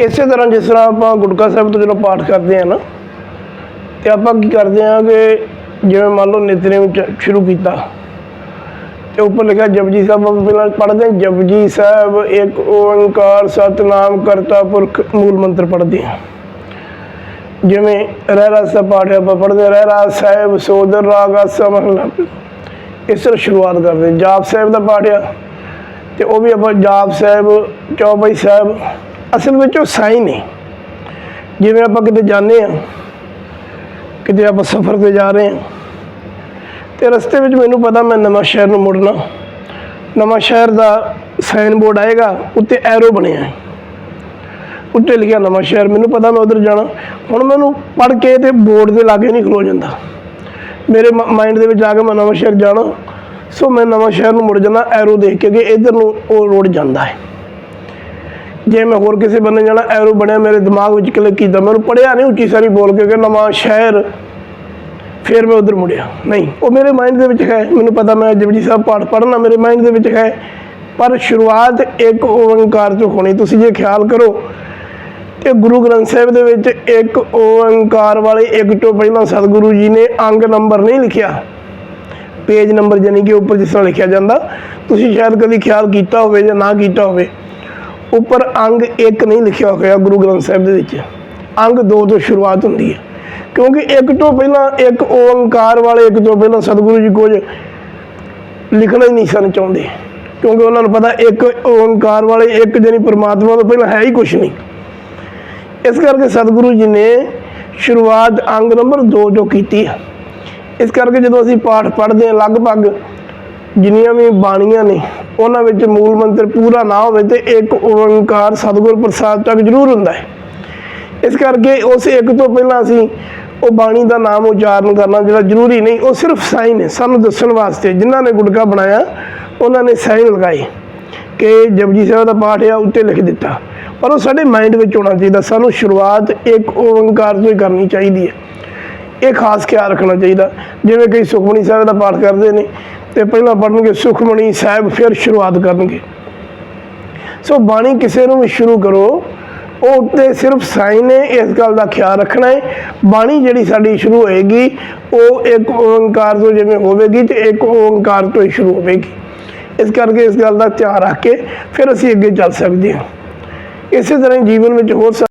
ਇਸੇ ਤਰ੍ਹਾਂ ਜਿਸ ਤਰ੍ਹਾਂ ਆਪਾਂ ਗੁਟਕਾ ਸਾਹਿਬ ਤੋਂ ਜਦੋਂ ਪਾਠ ਕਰਦੇ ਆ ਨਾ ਤੇ ਆਪਾਂ ਕੀ ਕਰਦੇ ਆ ਕਿ ਜਿਵੇਂ ਮੰਨ ਲਓ ਨਿਤਨੇਮ ਸ਼ੁਰੂ ਕੀਤਾ ਤੇ ਉੱਪਰ ਲਿਖਿਆ ਜਪਜੀ ਸਾਹਿਬ ਆਪਾਂ ਪਹਿਲਾਂ ਪੜ੍ਹਦੇ ਹਾਂ ਜਪਜੀ ਸਾਹਿਬ ਇੱਕ ਓੰਕਾਰ ਸਤਨਾਮ ਕਰਤਾ ਪੁਰਖ ਮੂਲ ਮੰਤਰ ਪੜ੍ਹਦੇ ਹਾਂ। ਜਿਵੇਂ ਰਹਿਰਾਸ ਦਾ ਪਾਠ ਆਪਾਂ ਪੜ੍ਹਦੇ ਹਾਂ, ਰਹਿਰਾਸ ਸਾਹਿਬ ਸੋਦਰ ਰਾਗ ਆਸਾ ਇਸ ਤਰ੍ਹਾਂ ਸ਼ੁਰੂਆਤ ਕਰਦੇ ਜਾਪ ਸਾਹਿਬ ਦਾ ਪਾਠ ਆ ਤੇ ਉਹ ਵੀ ਆਪਾਂ ਜਾਪ ਸਾਹਿਬ ਚੌਪਈ ਸਾਹਿਬ ਅਸਲ ਵਿੱਚ ਉਹ ਸਾਈਨ ਨੇ। ਜਿਵੇਂ ਆਪਾਂ ਕਿਤੇ ਜਾਂਦੇ ਆ ਕਿਤੇ ਆਪਾਂ ਸਫ਼ਰ ਤੇ ਜਾ ਰਹੇ ਹਾਂ, ਤੇ ਰਸਤੇ ਵਿੱਚ ਮੈਨੂੰ ਪਤਾ ਮੈਂ ਨਵਾਂ ਸ਼ਹਿਰ ਨੂੰ ਮੁੜਨਾ। ਨਵਾਂ ਸ਼ਹਿਰ ਦਾ ਸਾਈਨ ਬੋਰਡ ਆਏਗਾ, ਉੱਤੇ ਐਰੋ ਬਣਿਆ ਹੈ। ਉੱਤੇ ਲਿਖਿਆ ਨਵਾਂ ਸ਼ਹਿਰ, ਮੈਨੂੰ ਪਤਾ ਮੈਂ ਉਧਰ ਜਾਣਾ। ਹੁਣ ਮੈਨੂੰ ਪੜ ਕੇ ਤੇ ਬੋਰਡ ਦੇ ਲਾਗੇ ਨਹੀਂ ਖਲੋ ਜਾਂਦਾ। ਮੇਰੇ ਮਾਈਂਡ ਦੇ ਵਿੱਚ ਆ ਕੇ ਮੈਂ ਨਵਾਂ ਸ਼ਹਿਰ ਜਾਣਾ, ਸੋ ਮੈਂ ਨਵਾਂ ਸ਼ਹਿਰ ਨੂੰ ਮੁੜ ਜਾਣਾ ਐਰੋ ਦੇਖ ਕੇ ਕਿ ਇਧਰ ਨੂੰ ਉਹ ਰੋਡ ਜਾਂਦਾ ਹੈ। ਜੇ ਮੈਂ ਹੋਰ ਕਿਸੇ ਬੰਨੇ ਜਾਣਾ ਐਰੋ ਬਣਿਆ, ਮੇਰੇ ਦਿਮਾਗ ਵਿੱਚ ਕਲਿੱਕ ਕੀਤਾ, ਮੈਂ ਉਹਨੂੰ ਪੜਿਆ ਨਹੀਂ ਉੱਚੀ ਸਾਰੀ ਬੋਲ ਕੇ ਕਿ ਨਵਾਂ ਸ਼ਹਿਰ। ਫਿਰ ਮੈਂ ਉਧਰ ਮੁੜਿਆ। ਨਹੀਂ, ਉਹ ਮੇਰੇ ਮਾਈਂਡ ਦੇ ਵਿੱਚ ਹੈ। ਮੈਨੂੰ ਪਤਾ ਮੈਂ ਜਪਜੀ ਸਾਹਿਬ ਪਾਠ ਪੜ੍ਹਨਾ ਮੇਰੇ ਮਾਈਂਡ ਦੇ ਵਿੱਚ ਹੈ। ਪਰ ਸ਼ੁਰੂਆਤ ਇੱਕ ਓੰਕਾਰ ਤੋਂ ਹੋਣੀ। ਤੁਸੀਂ ਜੇ ਖਿਆਲ ਕਰੋ ਕਿ ਗੁਰੂ ਗ੍ਰੰਥ ਸਾਹਿਬ ਦੇ ਵਿੱਚ ਇੱਕ ਓੰਕਾਰ ਵਾਲੇ ਇੱਕ ਤੋਂ ਪਹਿਲਾਂ ਸਤਿਗੁਰੂ ਜੀ ਨੇ ਅੰਗ ਨੰਬਰ ਨਹੀਂ ਲਿਖਿਆ। ਪੇਜ ਨੰਬਰ ਜਾਨੀ ਕਿ ਉੱਪਰ ਜਿਸ ਤਰ੍ਹਾਂ ਲਿਖਿਆ ਜਾਂਦਾ। ਤੁਸੀਂ ਸ਼ਾਇਦ ਕਦੀ ਖਿਆਲ ਕੀਤਾ ਹੋਵੇ ਜਾਂ ਨਾ ਕੀਤਾ ਹੋਵੇ। ਉੱਪਰ ਅੰਗ ਇੱਕ ਨਹੀਂ ਲਿਖਿਆ ਹੋਇਆ ਗੁਰੂ ਗ੍ਰੰਥ ਸਾਹਿਬ ਦੇ ਵਿੱਚ। ਅੰਗ ਦੋ ਤੋਂ ਸ਼ੁਰੂਆਤ ਹੁੰਦੀ ਹੈ। ਕਿਉਂਕਿ ਇੱਕ ਤੋਂ ਪਹਿਲਾਂ ਇੱਕ ਓੰਕਾਰ ਵਾਲੇ ਇੱਕ ਤੋਂ ਪਹਿਲਾਂ ਸਤਿਗੁਰੂ ਜੀ ਕੁਝ ਲਿਖਣਾ ਹੀ ਨਹੀਂ ਸਨ ਚਾਹੁੰਦੇ। ਕਿਉਂਕਿ ਉਹਨਾਂ ਨੂੰ ਪਤਾ ਇੱਕ ਓੰਕਾਰ ਵਾਲੇ ਇੱਕ ਜਣੀ ਪਰਮਾਤਮਾ ਤੋਂ ਪਹਿਲਾਂ ਹੈ ਹੀ ਕੁਝ ਨਹੀਂ। ਇਸ ਕਰਕੇ ਸਤਿਗੁਰੂ ਜੀ ਨੇ ਸ਼ੁਰੂਆਤ ਅੰਗ ਨੰਬਰ 2 ਤੋਂ ਕੀਤੀ ਹੈ। ਇਸ ਕਰਕੇ ਜਦੋਂ ਅਸੀਂ ਪਾਠ ਪੜ੍ਹਦੇ ਹਾਂ, ਲਗਭਗ ਜਿੰਨੀਆਂ ਵੀ ਬਾਣੀਆਂ ਨੇ ਉਹਨਾਂ ਵਿੱਚ ਮੂਲ ਮੰਤਰ ਪੂਰਾ ਨਾ ਹੋਵੇ ਤੇ ਇੱਕ ਓੰਕਾਰ ਸਤਿਗੁਰ ਪ੍ਰਸਾਦ ਤੱਕ ਜ਼ਰੂਰ ਹੁੰਦਾ ਹੈ। ਇਸ ਕਰਕੇ ਉਸ ਇੱਕ ਤੋਂ ਪਹਿਲਾਂ ਅਸੀਂ ਉਹ ਬਾਣੀ ਦਾ ਨਾਮ ਉਚਾਰਨ ਕਰਨਾ ਜਿਹੜਾ ਜ਼ਰੂਰੀ ਨਹੀਂ, ਉਹ ਸਿਰਫ ਸਾਈਨ ਹੈ, ਸਾਨੂੰ ਦੱਸਣ ਵਾਸਤੇ। ਜਿਨ੍ਹਾਂ ਨੇ ਗੁਟਕਾ ਬਣਾਇਆ, ਉਹਨਾਂ ਨੇ ਸਾਈਨ ਲਗਾਏ ਕਿ ਜਪਜੀ ਸਾਹਿਬ ਦਾ ਪਾਠ ਆ, ਉੱਤੇ ਲਿਖ ਦਿੱਤਾ। ਪਰ ਉਹ ਸਾਡੇ ਮਾਈਂਡ ਵਿੱਚ ਹੋਣਾ ਚਾਹੀਦਾ, ਸਾਨੂੰ ਸ਼ੁਰੂਆਤ ਇੱਕ ਓੰਕਾਰ ਤੋਂ ਹੀ ਕਰਨੀ ਚਾਹੀਦੀ ਹੈ। ਇਹ ਖਾਸ ਖਿਆਲ ਰੱਖਣਾ ਚਾਹੀਦਾ। ਜਿਵੇਂ ਕਈ ਸੁਖਮਨੀ ਸਾਹਿਬ ਦਾ ਪਾਠ ਕਰਦੇ ਨੇ ਤੇ ਪਹਿਲਾਂ ਪੜ੍ਹਨਗੇ ਸੁਖਮਣੀ ਸਾਹਿਬ, ਫਿਰ ਸ਼ੁਰੂਆਤ ਕਰਨਗੇ। ਸੋ ਬਾਣੀ ਕਿਸੇ ਨੂੰ ਵੀ ਸ਼ੁਰੂ ਕਰੋ, ਉਹ ਉੱਤੇ ਸਿਰਫ ਸਾਈ ਨੇ ਇਸ ਗੱਲ ਦਾ ਖਿਆਲ ਰੱਖਣਾ ਹੈ। ਬਾਣੀ ਜਿਹੜੀ ਸਾਡੀ ਸ਼ੁਰੂ ਹੋਏਗੀ, ਉਹ ਇੱਕ ਓੰਕਾਰ ਤੋਂ ਜਿਵੇਂ ਹੋਵੇਗੀ ਤੇ ਇੱਕ ਓੰਕਾਰ ਤੋਂ ਹੀ ਸ਼ੁਰੂ ਹੋਵੇਗੀ। ਇਸ ਕਰਕੇ ਇਸ ਗੱਲ ਦਾ ਧਿਆਨ ਰੱਖ ਕੇ ਫਿਰ ਅਸੀਂ ਅੱਗੇ ਚੱਲ ਸਕਦੇ ਹਾਂ। ਇਸੇ ਤਰ੍ਹਾਂ ਹੀ ਜੀਵਨ ਵਿੱਚ ਹੋਰ ਸਾ-